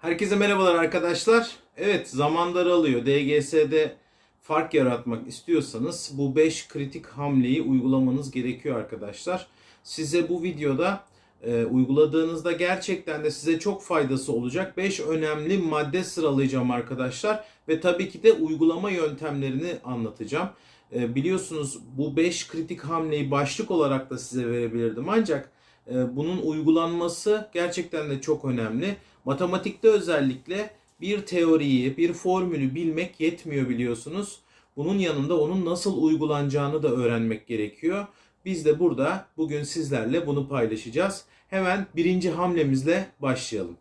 Herkese merhabalar arkadaşlar. Evet zaman daralıyor. DGS'de fark yaratmak istiyorsanız bu 5 kritik hamleyi uygulamanız gerekiyor arkadaşlar. Size bu videoda e, uyguladığınızda gerçekten de size çok faydası olacak 5 önemli madde sıralayacağım arkadaşlar. Ve tabii ki de uygulama yöntemlerini anlatacağım. E, biliyorsunuz bu 5 kritik hamleyi başlık olarak da size verebilirdim ancak bunun uygulanması gerçekten de çok önemli. Matematikte özellikle bir teoriyi, bir formülü bilmek yetmiyor biliyorsunuz. Bunun yanında onun nasıl uygulanacağını da öğrenmek gerekiyor. Biz de burada bugün sizlerle bunu paylaşacağız. Hemen birinci hamlemizle başlayalım.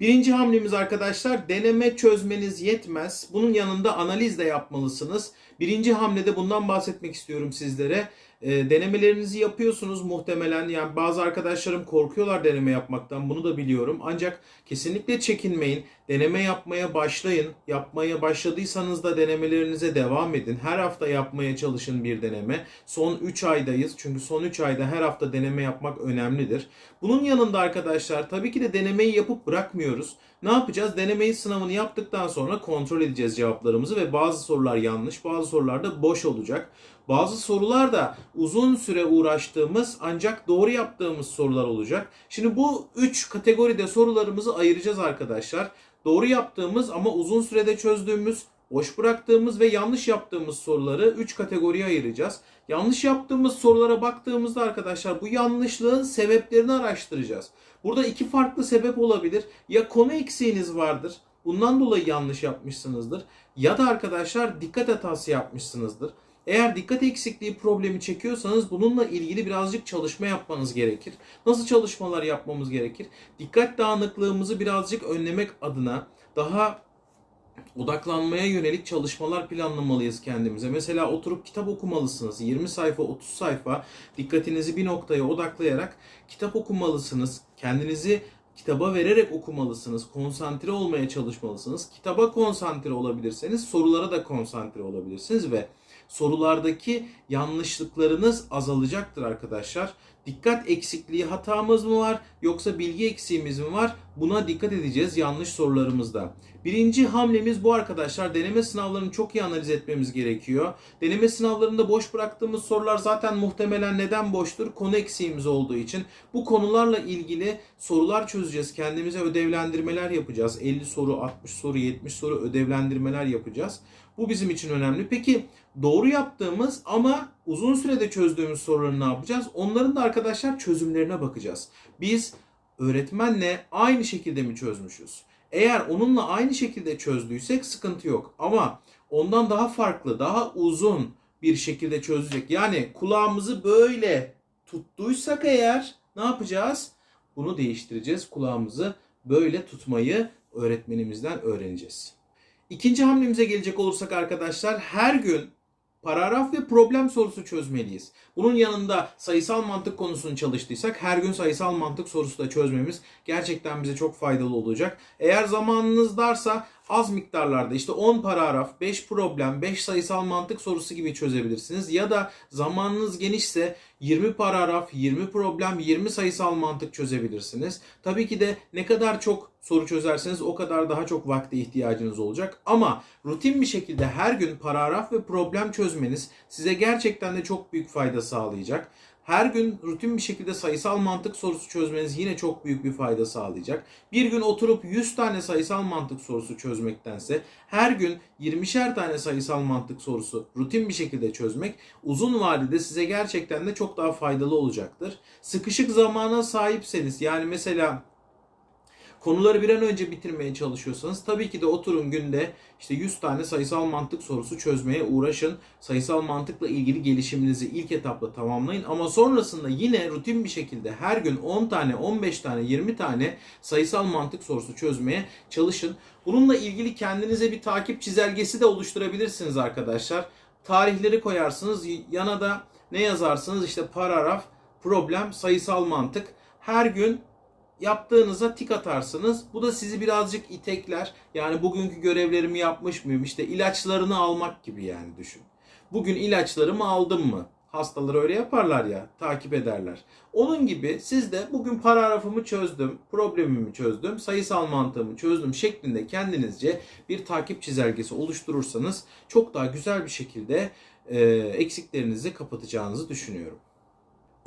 Birinci hamlemiz arkadaşlar deneme çözmeniz yetmez. Bunun yanında analiz de yapmalısınız. Birinci hamlede bundan bahsetmek istiyorum sizlere. E, denemelerinizi yapıyorsunuz muhtemelen. Yani bazı arkadaşlarım korkuyorlar deneme yapmaktan. Bunu da biliyorum. Ancak kesinlikle çekinmeyin. Deneme yapmaya başlayın. Yapmaya başladıysanız da denemelerinize devam edin. Her hafta yapmaya çalışın bir deneme. Son 3 aydayız. Çünkü son 3 ayda her hafta deneme yapmak önemlidir. Bunun yanında arkadaşlar tabii ki de denemeyi yapıp bırakmıyoruz. Ne yapacağız? Denemeyi sınavını yaptıktan sonra kontrol edeceğiz cevaplarımızı ve bazı sorular yanlış, bazı sorular da boş olacak. Bazı sorular da uzun süre uğraştığımız ancak doğru yaptığımız sorular olacak. Şimdi bu 3 kategoride sorularımızı ayıracağız arkadaşlar. Doğru yaptığımız ama uzun sürede çözdüğümüz, boş bıraktığımız ve yanlış yaptığımız soruları 3 kategoriye ayıracağız. Yanlış yaptığımız sorulara baktığımızda arkadaşlar bu yanlışlığın sebeplerini araştıracağız. Burada iki farklı sebep olabilir. Ya konu eksiğiniz vardır. Bundan dolayı yanlış yapmışsınızdır. Ya da arkadaşlar dikkat hatası yapmışsınızdır. Eğer dikkat eksikliği problemi çekiyorsanız bununla ilgili birazcık çalışma yapmanız gerekir. Nasıl çalışmalar yapmamız gerekir? Dikkat dağınıklığımızı birazcık önlemek adına daha odaklanmaya yönelik çalışmalar planlamalıyız kendimize. Mesela oturup kitap okumalısınız. 20 sayfa, 30 sayfa dikkatinizi bir noktaya odaklayarak kitap okumalısınız. Kendinizi kitaba vererek okumalısınız. Konsantre olmaya çalışmalısınız. Kitaba konsantre olabilirseniz sorulara da konsantre olabilirsiniz ve sorulardaki yanlışlıklarınız azalacaktır arkadaşlar. Dikkat eksikliği hatamız mı var yoksa bilgi eksiğimiz mi var? Buna dikkat edeceğiz yanlış sorularımızda. Birinci hamlemiz bu arkadaşlar. Deneme sınavlarını çok iyi analiz etmemiz gerekiyor. Deneme sınavlarında boş bıraktığımız sorular zaten muhtemelen neden boştur? Konu eksiğimiz olduğu için. Bu konularla ilgili sorular çözeceğiz. Kendimize ödevlendirmeler yapacağız. 50 soru, 60 soru, 70 soru ödevlendirmeler yapacağız. Bu bizim için önemli. Peki doğru yaptığımız ama uzun sürede çözdüğümüz soruları ne yapacağız? Onların da arkadaşlar çözümlerine bakacağız. Biz öğretmenle aynı şekilde mi çözmüşüz? Eğer onunla aynı şekilde çözdüysek sıkıntı yok. Ama ondan daha farklı, daha uzun bir şekilde çözecek. Yani kulağımızı böyle tuttuysak eğer ne yapacağız? Bunu değiştireceğiz. Kulağımızı böyle tutmayı öğretmenimizden öğreneceğiz. İkinci hamlemize gelecek olursak arkadaşlar her gün paragraf ve problem sorusu çözmeliyiz. Bunun yanında sayısal mantık konusunu çalıştıysak her gün sayısal mantık sorusu da çözmemiz gerçekten bize çok faydalı olacak. Eğer zamanınız darsa az miktarlarda işte 10 paragraf, 5 problem, 5 sayısal mantık sorusu gibi çözebilirsiniz. Ya da zamanınız genişse 20 paragraf, 20 problem, 20 sayısal mantık çözebilirsiniz. Tabii ki de ne kadar çok soru çözerseniz o kadar daha çok vakte ihtiyacınız olacak. Ama rutin bir şekilde her gün paragraf ve problem çözmeniz size gerçekten de çok büyük fayda sağlayacak. Her gün rutin bir şekilde sayısal mantık sorusu çözmeniz yine çok büyük bir fayda sağlayacak. Bir gün oturup 100 tane sayısal mantık sorusu çözmektense her gün 20'şer tane sayısal mantık sorusu rutin bir şekilde çözmek uzun vadede size gerçekten de çok daha faydalı olacaktır. Sıkışık zamana sahipseniz yani mesela konuları bir an önce bitirmeye çalışıyorsanız tabii ki de oturun günde işte 100 tane sayısal mantık sorusu çözmeye uğraşın. Sayısal mantıkla ilgili gelişiminizi ilk etapta tamamlayın ama sonrasında yine rutin bir şekilde her gün 10 tane, 15 tane, 20 tane sayısal mantık sorusu çözmeye çalışın. Bununla ilgili kendinize bir takip çizelgesi de oluşturabilirsiniz arkadaşlar. Tarihleri koyarsınız. Yana da ne yazarsınız? İşte paragraf, problem, sayısal mantık. Her gün yaptığınıza tik atarsınız. Bu da sizi birazcık itekler. Yani bugünkü görevlerimi yapmış mıyım? İşte ilaçlarını almak gibi yani düşün. Bugün ilaçlarımı aldım mı? Hastalar öyle yaparlar ya, takip ederler. Onun gibi siz de bugün paragrafımı çözdüm, problemimi çözdüm, sayısal mantığımı çözdüm şeklinde kendinizce bir takip çizelgesi oluşturursanız çok daha güzel bir şekilde eksiklerinizi kapatacağınızı düşünüyorum.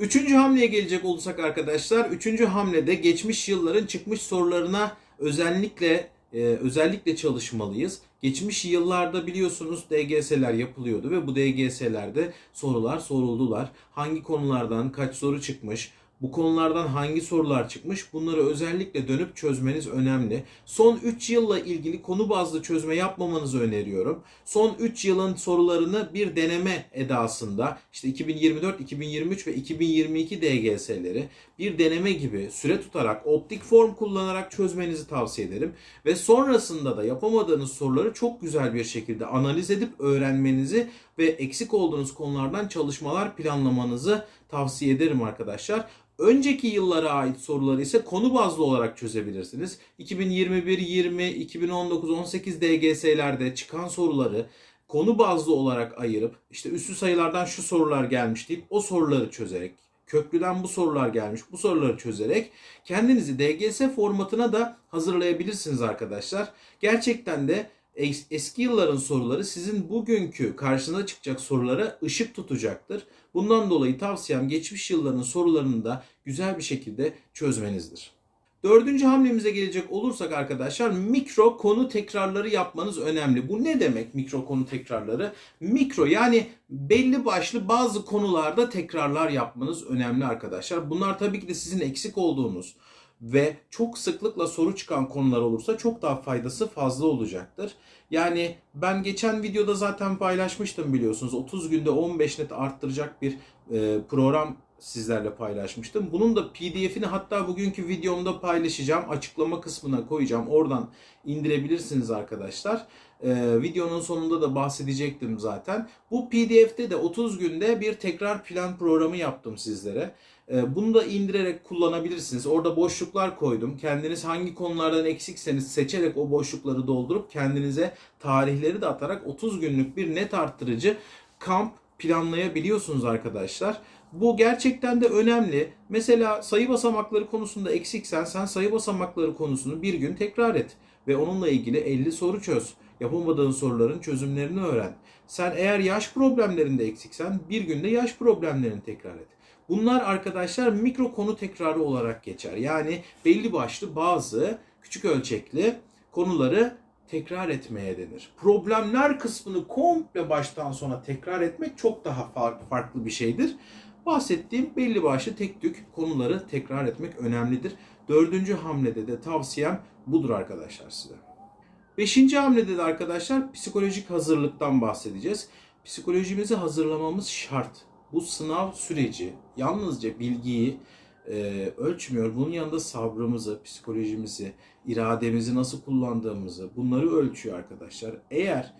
Üçüncü hamleye gelecek olursak arkadaşlar, üçüncü hamlede geçmiş yılların çıkmış sorularına özellikle e, özellikle çalışmalıyız. Geçmiş yıllarda biliyorsunuz DGS'ler yapılıyordu ve bu DGS'lerde sorular soruldular. Hangi konulardan kaç soru çıkmış, bu konulardan hangi sorular çıkmış bunları özellikle dönüp çözmeniz önemli. Son 3 yılla ilgili konu bazlı çözme yapmamanızı öneriyorum. Son 3 yılın sorularını bir deneme edasında işte 2024, 2023 ve 2022 DGS'leri bir deneme gibi süre tutarak optik form kullanarak çözmenizi tavsiye ederim. Ve sonrasında da yapamadığınız soruları çok güzel bir şekilde analiz edip öğrenmenizi ve eksik olduğunuz konulardan çalışmalar planlamanızı tavsiye ederim arkadaşlar. Önceki yıllara ait soruları ise konu bazlı olarak çözebilirsiniz. 2021, 20, 2019, 18 DGS'lerde çıkan soruları konu bazlı olarak ayırıp işte üstü sayılardan şu sorular gelmiş deyip o soruları çözerek köklüden bu sorular gelmiş bu soruları çözerek kendinizi DGS formatına da hazırlayabilirsiniz arkadaşlar. Gerçekten de eski yılların soruları sizin bugünkü karşınıza çıkacak sorulara ışık tutacaktır. Bundan dolayı tavsiyem geçmiş yılların sorularını da güzel bir şekilde çözmenizdir. Dördüncü hamlemize gelecek olursak arkadaşlar mikro konu tekrarları yapmanız önemli. Bu ne demek mikro konu tekrarları? Mikro yani belli başlı bazı konularda tekrarlar yapmanız önemli arkadaşlar. Bunlar tabii ki de sizin eksik olduğunuz ve çok sıklıkla soru çıkan konular olursa çok daha faydası fazla olacaktır. Yani ben geçen videoda zaten paylaşmıştım biliyorsunuz. 30 günde 15 net arttıracak bir e, program sizlerle paylaşmıştım. Bunun da PDF'ini hatta bugünkü videomda paylaşacağım. Açıklama kısmına koyacağım. Oradan indirebilirsiniz arkadaşlar. Ee, videonun sonunda da bahsedecektim zaten. Bu PDF'te de 30 günde bir tekrar plan programı yaptım sizlere. Ee, bunu da indirerek kullanabilirsiniz. Orada boşluklar koydum. Kendiniz hangi konulardan eksikseniz seçerek o boşlukları doldurup kendinize tarihleri de atarak 30 günlük bir net arttırıcı kamp planlayabiliyorsunuz arkadaşlar. Bu gerçekten de önemli. Mesela sayı basamakları konusunda eksiksen sen sayı basamakları konusunu bir gün tekrar et ve onunla ilgili 50 soru çöz. Yapamadığın soruların çözümlerini öğren. Sen eğer yaş problemlerinde eksiksen bir günde yaş problemlerini tekrar et. Bunlar arkadaşlar mikro konu tekrarı olarak geçer. Yani belli başlı bazı küçük ölçekli konuları tekrar etmeye denir. Problemler kısmını komple baştan sona tekrar etmek çok daha farklı bir şeydir. Bahsettiğim belli başlı tek tük konuları tekrar etmek önemlidir. Dördüncü hamlede de tavsiyem budur arkadaşlar size. Beşinci hamlede de arkadaşlar psikolojik hazırlıktan bahsedeceğiz. Psikolojimizi hazırlamamız şart. Bu sınav süreci yalnızca bilgiyi e, ölçmüyor. Bunun yanında sabrımızı, psikolojimizi, irademizi nasıl kullandığımızı bunları ölçüyor arkadaşlar. Eğer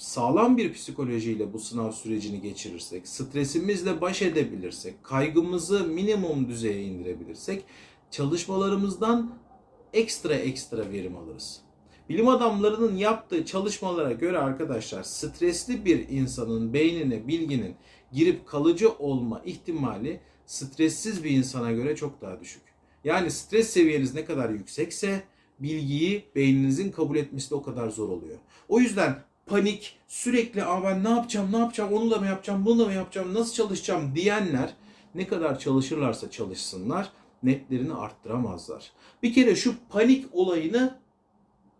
sağlam bir psikolojiyle bu sınav sürecini geçirirsek, stresimizle baş edebilirsek, kaygımızı minimum düzeye indirebilirsek çalışmalarımızdan ekstra ekstra verim alırız. Bilim adamlarının yaptığı çalışmalara göre arkadaşlar stresli bir insanın beynine bilginin girip kalıcı olma ihtimali stressiz bir insana göre çok daha düşük. Yani stres seviyeniz ne kadar yüksekse bilgiyi beyninizin kabul etmesi de o kadar zor oluyor. O yüzden panik, sürekli Aa ben ne yapacağım, ne yapacağım, onu da mı yapacağım, bunu da mı yapacağım, nasıl çalışacağım diyenler ne kadar çalışırlarsa çalışsınlar netlerini arttıramazlar. Bir kere şu panik olayını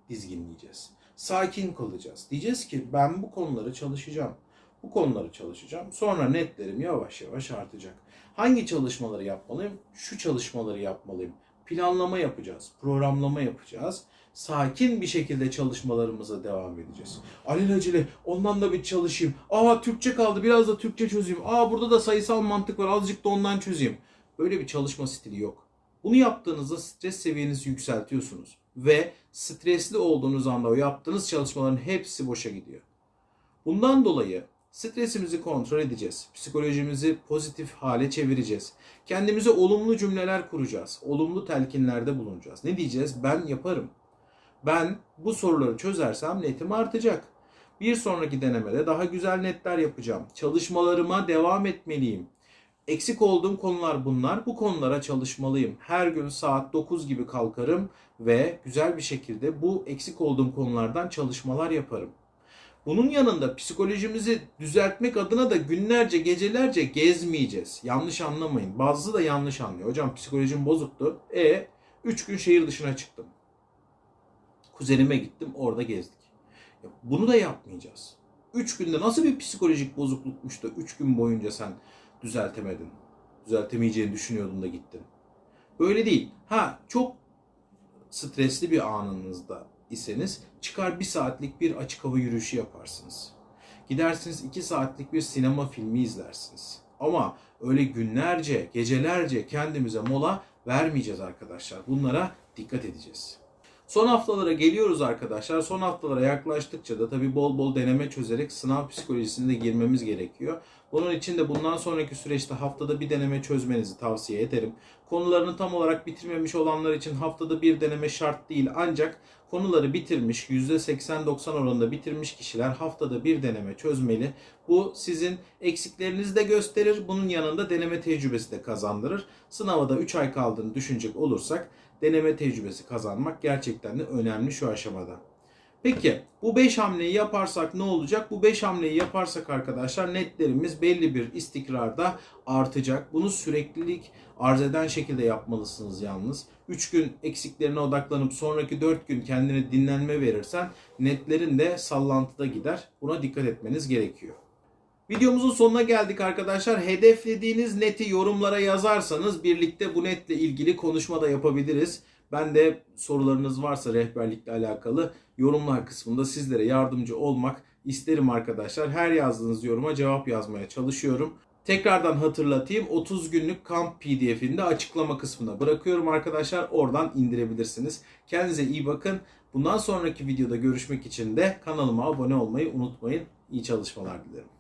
dizginleyeceğiz. Sakin kalacağız. Diyeceğiz ki ben bu konuları çalışacağım. Bu konuları çalışacağım. Sonra netlerim yavaş yavaş artacak. Hangi çalışmaları yapmalıyım? Şu çalışmaları yapmalıyım. Planlama yapacağız, programlama yapacağız. Sakin bir şekilde çalışmalarımıza devam edeceğiz. Alelacele ondan da bir çalışayım. Aa Türkçe kaldı biraz da Türkçe çözeyim. Aa burada da sayısal mantık var azıcık da ondan çözeyim. Böyle bir çalışma stili yok. Bunu yaptığınızda stres seviyenizi yükseltiyorsunuz. Ve stresli olduğunuz anda o yaptığınız çalışmaların hepsi boşa gidiyor. Bundan dolayı stresimizi kontrol edeceğiz. Psikolojimizi pozitif hale çevireceğiz. Kendimize olumlu cümleler kuracağız. Olumlu telkinlerde bulunacağız. Ne diyeceğiz? Ben yaparım. Ben bu soruları çözersem netim artacak. Bir sonraki denemede daha güzel netler yapacağım. Çalışmalarıma devam etmeliyim. Eksik olduğum konular bunlar. Bu konulara çalışmalıyım. Her gün saat 9 gibi kalkarım ve güzel bir şekilde bu eksik olduğum konulardan çalışmalar yaparım. Bunun yanında psikolojimizi düzeltmek adına da günlerce, gecelerce gezmeyeceğiz. Yanlış anlamayın. Bazısı da yanlış anlıyor. Hocam psikolojim bozuktu. E 3 gün şehir dışına çıktım. Kuzenime gittim, orada gezdik. Ya bunu da yapmayacağız. 3 günde nasıl bir psikolojik bozuklukmuş da 3 gün boyunca sen düzeltemedin. Düzeltemeyeceğini düşünüyordun da gittin. Böyle değil. Ha çok stresli bir anınızda iseniz çıkar bir saatlik bir açık hava yürüyüşü yaparsınız. Gidersiniz iki saatlik bir sinema filmi izlersiniz. Ama öyle günlerce, gecelerce kendimize mola vermeyeceğiz arkadaşlar. Bunlara dikkat edeceğiz. Son haftalara geliyoruz arkadaşlar. Son haftalara yaklaştıkça da tabii bol bol deneme çözerek sınav psikolojisine de girmemiz gerekiyor. Bunun için de bundan sonraki süreçte haftada bir deneme çözmenizi tavsiye ederim. Konularını tam olarak bitirmemiş olanlar için haftada bir deneme şart değil. Ancak konuları bitirmiş, %80-90 oranında bitirmiş kişiler haftada bir deneme çözmeli. Bu sizin eksiklerinizi de gösterir. Bunun yanında deneme tecrübesi de kazandırır. Sınava da 3 ay kaldığını düşünecek olursak deneme tecrübesi kazanmak gerçekten de önemli şu aşamada. Peki bu 5 hamleyi yaparsak ne olacak? Bu 5 hamleyi yaparsak arkadaşlar netlerimiz belli bir istikrarda artacak. Bunu süreklilik arz eden şekilde yapmalısınız yalnız. 3 gün eksiklerine odaklanıp sonraki 4 gün kendine dinlenme verirsen netlerin de sallantıda gider. Buna dikkat etmeniz gerekiyor. Videomuzun sonuna geldik arkadaşlar. Hedeflediğiniz neti yorumlara yazarsanız birlikte bu netle ilgili konuşma da yapabiliriz. Ben de sorularınız varsa rehberlikle alakalı yorumlar kısmında sizlere yardımcı olmak isterim arkadaşlar. Her yazdığınız yoruma cevap yazmaya çalışıyorum. Tekrardan hatırlatayım 30 günlük kamp pdf'ini de açıklama kısmına bırakıyorum arkadaşlar. Oradan indirebilirsiniz. Kendinize iyi bakın. Bundan sonraki videoda görüşmek için de kanalıma abone olmayı unutmayın. İyi çalışmalar dilerim.